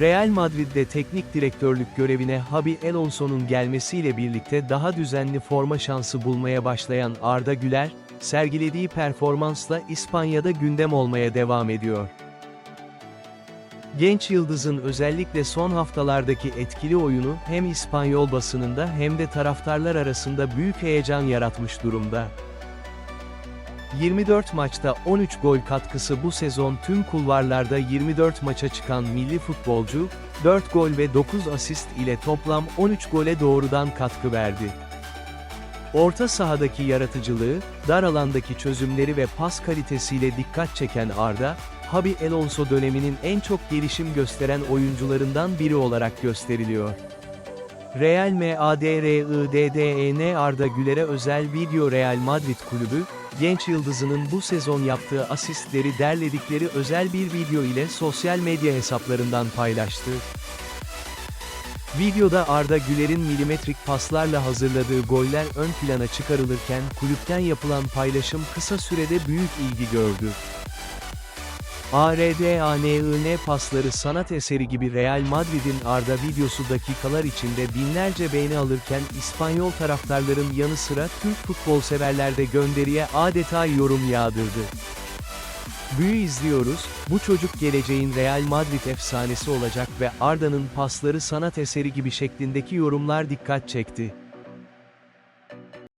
Real Madrid'de teknik direktörlük görevine Xabi Alonso'nun gelmesiyle birlikte daha düzenli forma şansı bulmaya başlayan Arda Güler, sergilediği performansla İspanya'da gündem olmaya devam ediyor. Genç yıldızın özellikle son haftalardaki etkili oyunu hem İspanyol basınında hem de taraftarlar arasında büyük heyecan yaratmış durumda. 24 maçta 13 gol katkısı bu sezon tüm kulvarlarda 24 maça çıkan milli futbolcu, 4 gol ve 9 asist ile toplam 13 gole doğrudan katkı verdi. Orta sahadaki yaratıcılığı, dar alandaki çözümleri ve pas kalitesiyle dikkat çeken Arda, Xabi Alonso döneminin en çok gelişim gösteren oyuncularından biri olarak gösteriliyor. Real Madrid'den Arda Güler'e özel video Real Madrid kulübü, genç yıldızının bu sezon yaptığı asistleri derledikleri özel bir video ile sosyal medya hesaplarından paylaştı. Videoda Arda Güler'in milimetrik paslarla hazırladığı goller ön plana çıkarılırken kulüpten yapılan paylaşım kısa sürede büyük ilgi gördü. ARDANIN pasları sanat eseri gibi Real Madrid'in Arda videosu dakikalar içinde binlerce beğeni alırken İspanyol taraftarların yanı sıra Türk futbol severler de gönderiye adeta yorum yağdırdı. Büyü izliyoruz, bu çocuk geleceğin Real Madrid efsanesi olacak ve Arda'nın pasları sanat eseri gibi şeklindeki yorumlar dikkat çekti.